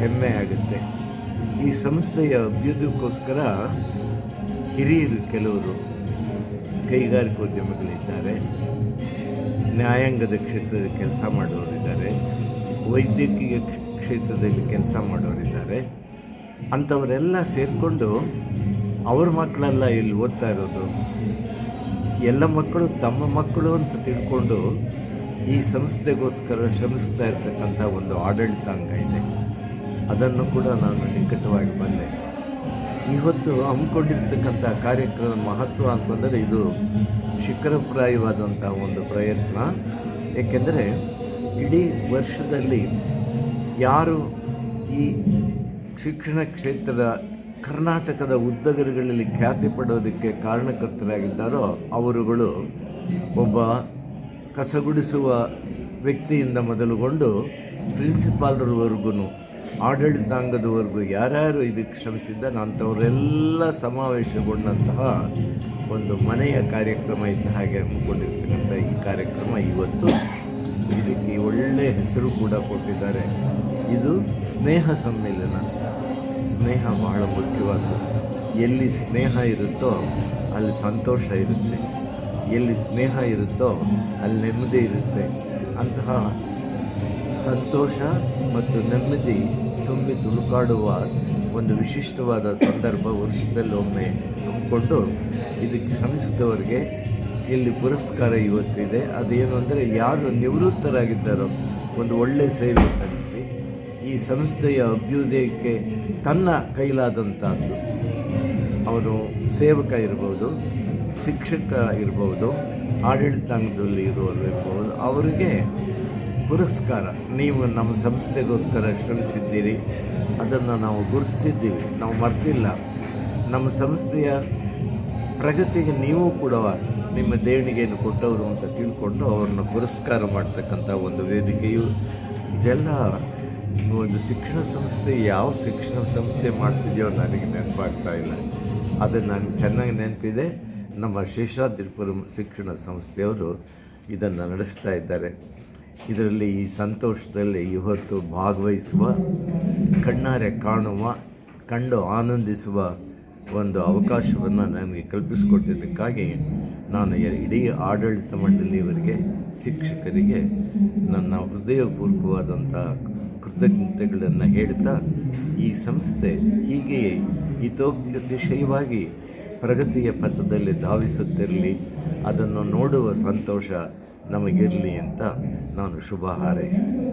ಹೆಮ್ಮೆ ಆಗುತ್ತೆ. ಈ ಸಂಸ್ಥೆಯ ಅಭ್ಯುದಯಕ್ಕೋಸ್ಕರ ಹಿರಿಯರು ಕೆಲವರು ಕೈಗಾರಿಕೋದ್ಯಮಗಳಿದ್ದಾರೆ. ನ್ಯಾಯಾಂಗದ ಕ್ಷೇತ್ರದಲ್ಲಿ ಕೆಲಸ ಮಾಡೋರಿದ್ದಾರೆ. ವೈದ್ಯಕೀಯ ಕ್ಷೇತ್ರದಲ್ಲಿ ಕೆಲಸ ಮಾಡೋರಿದ್ದಾರೆ. ಅಂಥವರೆಲ್ಲ ಸೇರಿಕೊಂಡು ಅವ್ರ ಮಕ್ಕಳೆಲ್ಲ ಇಲ್ಲಿ ಓದ್ತಾ ಇರೋದು. ಎಲ್ಲ ಮಕ್ಕಳು ತಮ್ಮ ಮಕ್ಕಳು ಅಂತ ತಿಳ್ಕೊಂಡು ಈ ಸಂಸ್ಥೆಗೋಸ್ಕರ ಶ್ರಮಿಸ್ತಾ ಇರ್ತಕ್ಕಂಥ ಒಂದು ಆಡಳಿತಾಂಗ ಇದೆ. ಅದನ್ನು ಕೂಡ ನಾನು ನಿಕಟವಾಗಿ ಬಂದೆ. ಇವತ್ತು ಹಮ್ಮಿಕೊಂಡಿರ್ತಕ್ಕಂಥ ಕಾರ್ಯಕ್ರಮದ ಮಹತ್ವ ಅಂತಂದರೆ ಇದು ಶಿಖರಪ್ರಾಯವಾದಂಥ ಒಂದು ಪ್ರಯತ್ನ. ಏಕೆಂದರೆ ಇಡೀ ವರ್ಷದಲ್ಲಿ ಯಾರು ಈ ಶಿಕ್ಷಣ ಕ್ಷೇತ್ರದ ಕರ್ನಾಟಕದ ಉದ್ದಗರಗಳಲ್ಲಿ ಖ್ಯಾತಿ ಪಡೋದಕ್ಕೆ ಕಾರಣಕರ್ತರಾಗಿದ್ದಾರೋ ಅವರುಗಳು ಒಬ್ಬ ಕಸಗುಡಿಸುವ ವ್ಯಕ್ತಿಯಿಂದ ಮೊದಲುಗೊಂಡು ಪ್ರಿನ್ಸಿಪಾಲ್ರವರೆಗೂ ಆಡಳಿತಾಂಗದವರೆಗೂ ಯಾರ್ಯಾರು ಇದಕ್ಕೆ ಶ್ರಮಿಸಿದ್ದ ಅಂಥವರೆಲ್ಲ ಸಮಾವೇಶಗೊಂಡಂತಹ ಒಂದು ಮನೆಯ ಕಾರ್ಯಕ್ರಮ ಇದ್ದ ಹಾಗೆ ಹಮ್ಮಿಕೊಂಡಿರ್ತಕ್ಕಂಥ ಈ ಕಾರ್ಯಕ್ರಮ ಇವತ್ತು ಇದಕ್ಕೆ ಒಳ್ಳೆಯ ಹೆಸರು ಕೂಡ ಕೊಟ್ಟಿದ್ದಾರೆ. ಇದು ಸ್ನೇಹ ಸಮ್ಮೇಳನ ಸ್ನೇಹ ಬಹಳ ಮುಖ್ಯವಾದದ್ದು ಎಲ್ಲಿ ಸ್ನೇಹ ಇರುತ್ತೋ ಅಲ್ಲಿ ಸಂತೋಷ ಇರುತ್ತೆ. ಎಲ್ಲಿ ಸ್ನೇಹ ಇರುತ್ತೋ ಅಲ್ಲಿ ನೆಮ್ಮದಿ ಇರುತ್ತೆ. ಅಂತಹ ಸಂತೋಷ ಮತ್ತು ನೆಮ್ಮದಿ ತುಂಬಿ ತುಳುಕಾಡುವ ಒಂದು ವಿಶಿಷ್ಟವಾದ ಸಂದರ್ಭ ವರ್ಷದಲ್ಲೊಮ್ಮೆ ಹಮ್ಮಿಕೊಂಡು ಇದಕ್ಕೆ ಶ್ರಮಿಸಿದವರಿಗೆ ಇಲ್ಲಿ ಪುರಸ್ಕಾರ ಇವತ್ತಿದೆ. ಅದೇನು ಅಂದರೆ ಯಾರು ನಿವೃತ್ತರಾಗಿದ್ದಾರೋ ಒಂದು ಒಳ್ಳೆಯ ಸೇವೆ ಸಲ್ಲಿಸಿ, ಈ ಸಂಸ್ಥೆಯ ಅಭ್ಯುದಯಕ್ಕೆ ತನ್ನ ಕೈಲಾದಂಥದ್ದು ಅವನು ಸೇವಕ ಇರ್ಬೋದು, ಶಿಕ್ಷಕ ಇರ್ಬೋದು, ಆಡಳಿತಾಂಗದಲ್ಲಿ ಇರುವವರು ಇರ್ಬೋದು, ಅವರಿಗೆ ಪುರಸ್ಕಾರ. ನೀವು ನಮ್ಮ ಸಂಸ್ಥೆಗೋಸ್ಕರ ಶ್ರಮಿಸಿದ್ದೀರಿ. ಅದನ್ನು ನಾವು ಗುರುತಿಸಿದ್ದೀವಿ. ನಾವು ಮರ್ತಿಲ್ಲ. ನಮ್ಮ ಸಂಸ್ಥೆಯ ಪ್ರಗತಿಗೆ ನೀವು ಕೂಡ ನಿಮ್ಮ ದೇಣಿಗೆಯನ್ನು ಕೊಟ್ಟವರು ಅಂತ ತಿಳ್ಕೊಂಡು ಅವರನ್ನು ಪುರಸ್ಕಾರ ಮಾಡ್ತಕ್ಕಂಥ ಒಂದು ವೇದಿಕೆಯು ಇದೆಲ್ಲ ಒಂದು ಶಿಕ್ಷಣ ಸಂಸ್ಥೆ, ಯಾವ ಶಿಕ್ಷಣ ಸಂಸ್ಥೆ ಮಾಡ್ತಿದೆಯೋ ನನಗೆ ನೆನಪಾಗ್ತಾ ಇಲ್ಲ. ಅದು ನನಗೆ ಚೆನ್ನಾಗಿ ನೆನಪಿದೆ. ನಮ್ಮ ಶೇಷಾದ್ರಿಪುರಂ ಶಿಕ್ಷಣ ಸಂಸ್ಥೆಯವರು ಇದನ್ನು ನಡೆಸ್ತಾ ಇದ್ದಾರೆ. ಇದರಲ್ಲಿ ಈ ಸಂತೋಷದಲ್ಲಿ ಇವತ್ತು ಭಾಗವಹಿಸುವ, ಕಣ್ಣಾರೆ ಕಾಣುವ, ಕಂಡು ಆನಂದಿಸುವ ಒಂದು ಅವಕಾಶವನ್ನು ನನಗೆ ಕಲ್ಪಿಸಿಕೊಟ್ಟಿದ್ದಕ್ಕಾಗಿ ನಾನು ಇಡೀ ಆಡಳಿತ ಮಂಡಳಿಯವರಿಗೆ ಶಿಕ್ಷಕರಿಗೆ ನನ್ನ ಹೃದಯಪೂರ್ವಕವಾದಂಥ ಕೃತಜ್ಞತೆಗಳನ್ನು ಹೇಳ್ತಾ ಈ ಸಂಸ್ಥೆ ಹೀಗೆಯೇ ಹಿತೋಪ್ಯತಿಶಯವಾಗಿ ಪ್ರಗತಿಯ ಪಥದಲ್ಲಿ ಧಾವಿಸುತ್ತಿರಲಿ, ಅದನ್ನು ನೋಡುವ ಸಂತೋಷ ನಮಗಿರಲಿ ಅಂತ ನಾನು ಶುಭ ಹಾರೈಸ್ತೀನಿ.